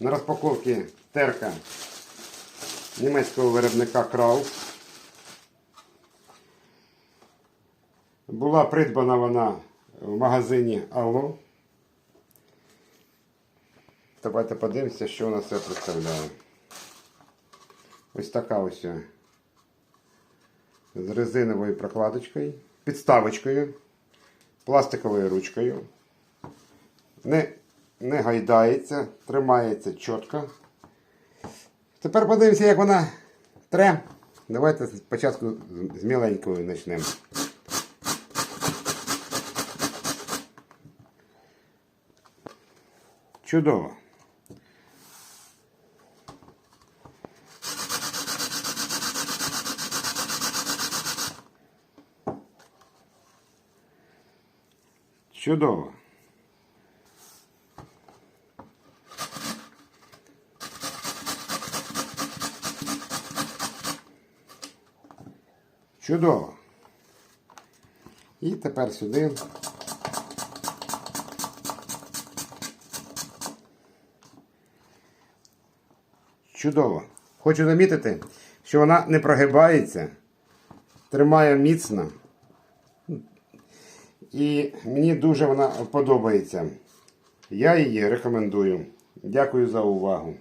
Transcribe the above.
На розпаковці терка німецького виробника Kraus. Була придбана вона в магазині Алло. Давайте подивимося, що вона себе представляє. Ось така ось з резиновою прокладочкою, підставочкою, пластиковою ручкою. Не, не гайдається, тримається чітко. Тепер подивимося, як вона тре. Давайте спочатку з- міленькою почнемо. Чудово. Чудово. Чудово. І тепер сюди. Чудово. Хочу замітити, що вона не прогибається, тримає міцно. І мені дуже вона подобається. Я її рекомендую. Дякую за увагу.